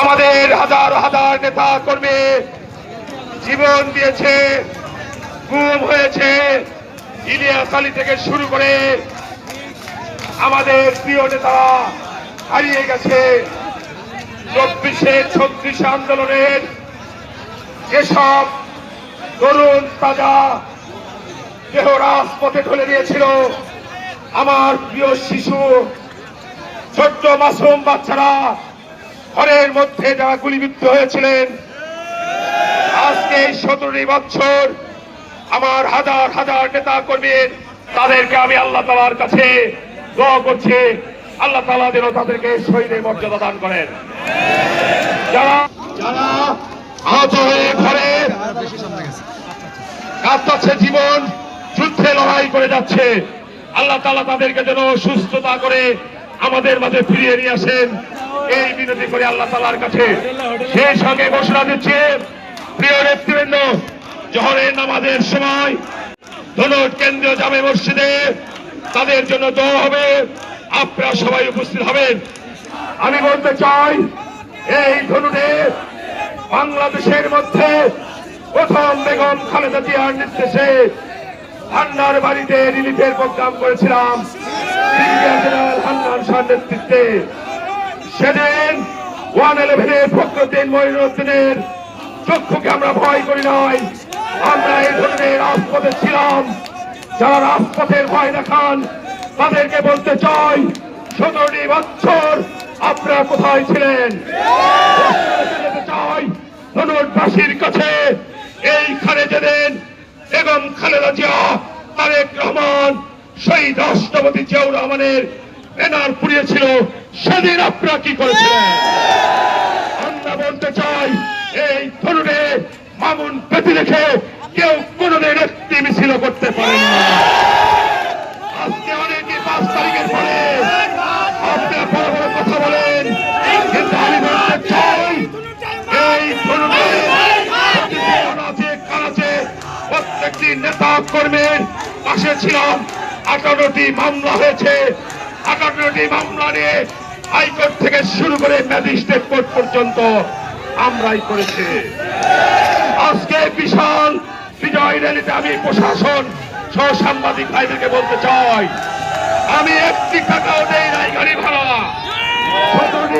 আমাদের হাজার হাজার নেতা কর্মী জীবন দিয়েছে, গুম হয়েছে ইলিয়াস থেকে শুরু করে আমাদের প্রিয় নেতারা হারিয়ে গেছে। চব্বিশে ছত্রিশে আন্দোলনের যেসব তরুণ তাজা দেহ রাজপথে ঢলে দিয়েছিল, আমার প্রিয় শিশু, ছোট্ট মাসুম বাচ্চারা ঘরের মধ্যে যারা গুলিবিদ্ধ হয়েছিলেন, আজকে সতেরোটি বছর আমার হাজার হাজার নেতা কর্মীর তাদেরকে আমি আল্লাহ তালার কাছে করছি। আল্লাহ তালা যেন তাদেরকে শহীদের মর্যাদা দান করেন। যারা জীবন, যুদ্ধে লড়াই করে যাচ্ছে। আল্লাহ তালা তাদেরকে যেন সুস্থতা করে আমাদের মাঝে ফিরিয়ে নিয়ে আসেন। এই বিনতি করে আল্লাহ তালার কাছে সেই সঙ্গে ঘোষণা দিচ্ছে। প্রিয় নেতৃবৃন্দ, জহরের নামাজের সময় ধনুট কেন্দ্রীয় জামে মসজিদে তাদের জন্য দোয়া হবে। আপনারা সবাই উপস্থিত হবেন। আমি বলতে চাই, এই ধনুটে বাংলাদেশের মধ্যে প্রথম বেগম খালেদা জিয়ার নির্দেশে হান্নার বাড়িতে রিলিফের প্রোগ্রাম করেছিলাম। হান্নান শাহ নেতৃত্বে। সেদিন ওয়ান ইলেভেনের ফখরুদ্দিন মহিনুদ্দিনের চক্ষুকে আমরা ভয় করি নাই। আমরা এই ধরনের রাজপথে ছিলাম। যারা রাজপথের ভয় দেখান তাদেরকে বলতে চাই, সতেরোটি বছর আপনারা কোথায় ছিলেন? চাই ধনুটবাসীর কাছে। এইখানে যেদিন বেগম খালেদা জিয়া, তারেক রহমান, শহীদ রাষ্ট্রপতি জিয়াউর রহমানের ব্যানার পুড়িয়েছিল সেদিন আপনারা কি করেছিলেন? আমরা বলতে চাই, এই ধরনে মামুন পেতে রেখে কেউ কোনোদিন একটি মিছিল করতে পারে না। আজকে অনেকে পাঁচ তারিখের পরে আপনারা বড় বড় কথা বলেন, কিন্তু আমি বলতে চাই, এই ধরনে প্রত্যেকটি নেতা কর্মীর পাশে ছিলাম। আঠারোটি মামলা হয়েছে। আঠারোটি মামলা নিয়ে হাইকোর্ট থেকে শুরু করে ম্যাজিস্ট্রেট কোর্ট পর্যন্ত আমরাই করেছি। আজকে বিশাল বিজয় র্যালিতে আমি প্রশাসন সহ সাংবাদিক ভাইদেরকে বলতে চাই, আমি একটি টাকাও নাই, গাড়ি ভাড়া।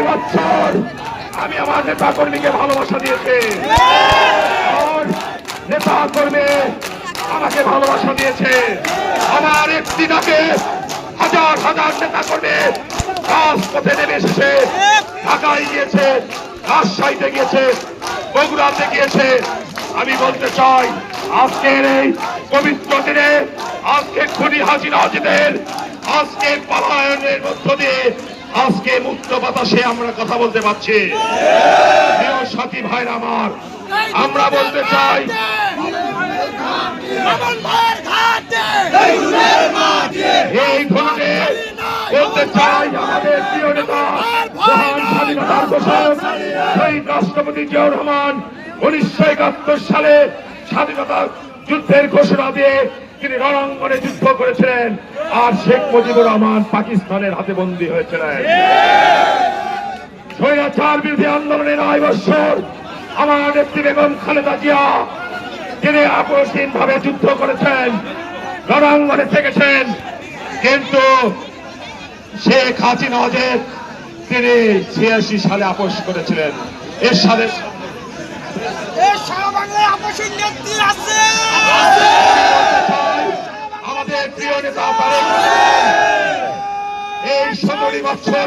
বছর আমি আমার নেতা কর্মীকে ভালোবাসা দিয়েছি। নেতা কর্মী আমাকে ভালোবাসা দিয়েছে। আমার একটি ডাকে হাজার হাজার নেতা কর্মী রাজপথে নেমে এসেছে। ঢাকায় গিয়েছে, রাজশাহীতে গিয়েছে, বগুড়াতে গিয়েছে। আমি বলতে চাই, আজকের এই পবিত্র দিনে আজকে খুনি হাসিনা অজিতের আজকে পালায়নের মধ্য দিয়ে আজকে মুক্ত বাতাসে আমরা কথা বলতে পারছি। সাথী ভাইরা আমার, আমরা বলতে চাই, এই ধরনে বলতে চাই রাষ্ট্রপতি জিয়াউর রহমান উনিশশো একাত্তর সালে স্বাধীনতা যুদ্ধের ঘোষণা দিয়ে তিনি রণাঙ্গনে যুদ্ধ করেছিলেন আর শেখ মুজিবুর রহমান পাকিস্তানের হাতে বন্দী হয়েছিলেন। স্বৈরাচার বিরোধী আন্দোলনের নয় বৎসর আমার নেত্রী বেগম খালেদা জিয়া, তিনি আপসহীন ভাবে যুদ্ধ করেছেন, রণাঙ্গনে থেকেছেন। কিন্তু শেখ হাসিনা তিনি ছিয়াশি সালে আপোষ করেছিলেন। এর সাথে আমাদের প্রিয় নেতা এই সতেরো বছর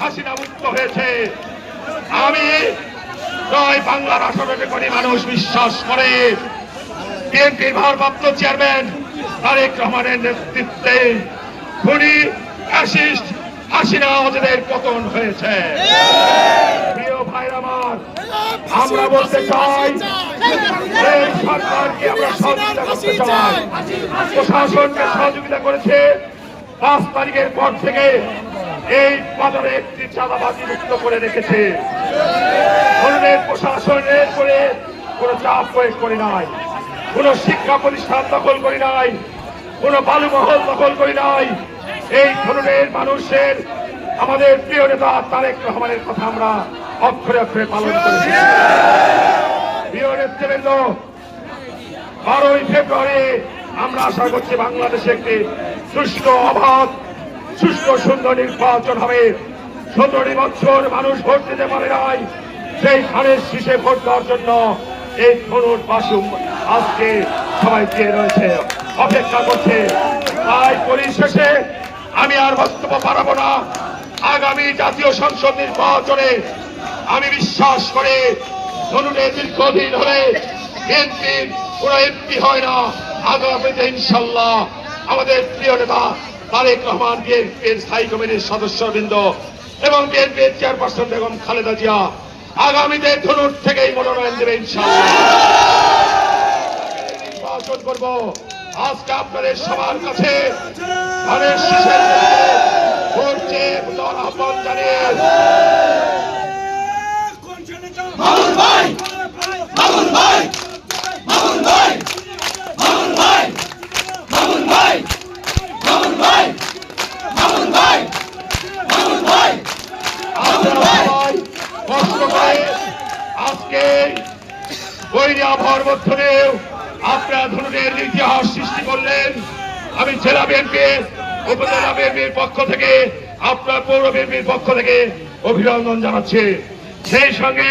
হাসিনা মুক্ত হয়েছে। আমি নয় বাংলার আঠারোটি কোটি মানুষ বিশ্বাস করে। বিএনপির ভারপ্রাপ্ত চেয়ারম্যান তারেক রহমানের নেতৃত্বে খুনি, ফ্যাসিস্ট, হাসিনা অজদের পতন হয়েছে। প্রিয় ভাইরা আমার, আমরা বলতে চাই সরকারকে আমরা সহযোগিতা করতে চাই? প্রশাসনকে সহযোগিতা করেছে। পাঁচ তারিখের পর থেকে এই বাজারে একটি চাঁদাবাজি মুক্ত করে রেখেছে। ধরনের প্রশাসনের করে কোনো চাপ প্রয়োগ করে নাই। কোন শিক্ষা প্রতিষ্ঠান দখল করি নাই। কোন বালুমহল দখল করি নাই। এই ধরনের মানুষের আমাদের প্রিয় নেতা তারেক রহমানের কথা আমরা অক্ষরে অক্ষরে পালন করেছি। প্রিয় নেতৃবৃন্দ, বারোই ফেব্রুয়ারি আমরা আশা করছি বাংলাদেশে একটি সুষ্ঠু অবাধ সুষ্ঠু সুন্দর নির্বাচন হবে। সতেরোটি বছর মানুষ ভোট দিতে পারে নাই। সেই ধানের শীষে ভোট দেওয়ার জন্য এই ধনুর বাসুম আজকে সবাই দিয়ে রয়েছে। অপেক্ষা করছে। তাই পরিশেষে আমি আর বক্তব্য পারাবো না। আগামী জাতীয় সংসদ নির্বাচনে আমি বিশ্বাস করে ধনুরে দীর্ঘদিন হলে বিএনপি কোন এমপি হয় না। আগামীতে ইনশাল্লাহ আমাদের প্রিয় নেতা তারেক রহমান, বিএনপির স্থায়ী কমিটির সদস্যবৃন্দ এবং বিএনপির চেয়ারপারসন বেগম খালেদা জিয়া, আগামীতে ধনুর থেকেই মনোনয়ন দেবে নির্বাচন করব। আজকে আপনাদের সবার কাছে জানিয়ে মামুন ভাই মামুন ভাই মামুন ভাই মামুন ভাই মামুন ভাই আপনারা সবাই কষ্ট করে আজকে দিয়েও আপনারা ধরনের ইতিহাস সৃষ্টি করলেন। আমি জেলা বিএনপির, উপজেলা বিএনপির পক্ষ থেকে, আপনার পৌর বিএনপির পক্ষ থেকে অভিনন্দন জানাচ্ছি। সেই সঙ্গে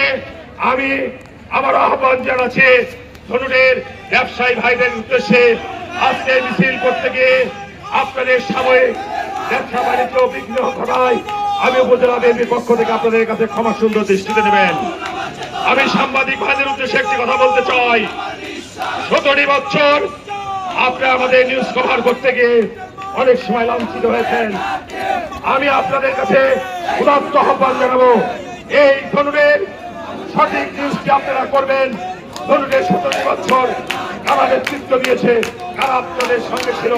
আমি আমার আহ্বান জানাচ্ছি ধনুরের ব্যবসায়ী ভাইদের উদ্দেশ্যে আজকে মিছিল করতে গিয়ে আপনাদের সাময়িক ব্যবসা বাণিজ্য বিঘ্ন ঘটায় আমি উপজেলা বিএনপির পক্ষ থেকে আপনাদের কাছে ক্ষমা সুন্দর দৃষ্টিতে নেবেন। আমি সাংবাদিক ভাইদের উদ্দেশ্যে একটি কথা বলতে চাই। সতেরো বছর আপনি আমাদের নিউজ কভার করতে গিয়ে অনেক সময় লাঞ্ছিত হয়েছেন। আমি আপনাদের কাছে উদাত্ত আহ্বান জানাব। এই ধরনের সঠিক নিউজটি আপনারা করবেন। ধরনের সতেরো বছর কারা নেতৃত্ব দিয়েছে, কারা আপনাদের সঙ্গে ছিল,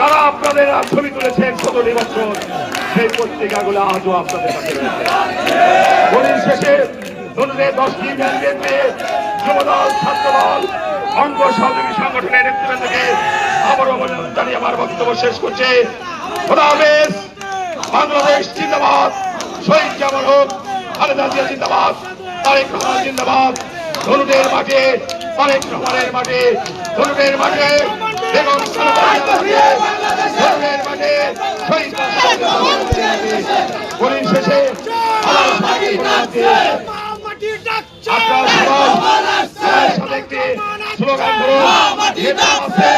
কারা আপনাদের ছবি তুলেছেন সতেরো বছর? সেই পত্রিকাগুলো আজও আপনাদের কাছে পরিশেষে ধরনের দশটি ব্যাংকের মেয়ে যুবদল, ছাত্রদল, অঙ্গ সহযোগী সংগঠনের নেতৃবৃন্দকে আবার অভিনন্দন জানিয়ে আমার বক্তব্য শেষ করছে। খোদা বাংলাদেশ জিন্দাবাদ, শহীদ জামাল হোক, খালেদা জিয়া জিন্দাবাদ, তারেক রহমান জিন্দাবাদ ধনুদের মাঠে, তারেক রহমানের মাঠে ধনুদের মাঠে, বেগম ধনুদের মাঠে শহীদ পরিশেষে আমার কামড় মাটি দাপছে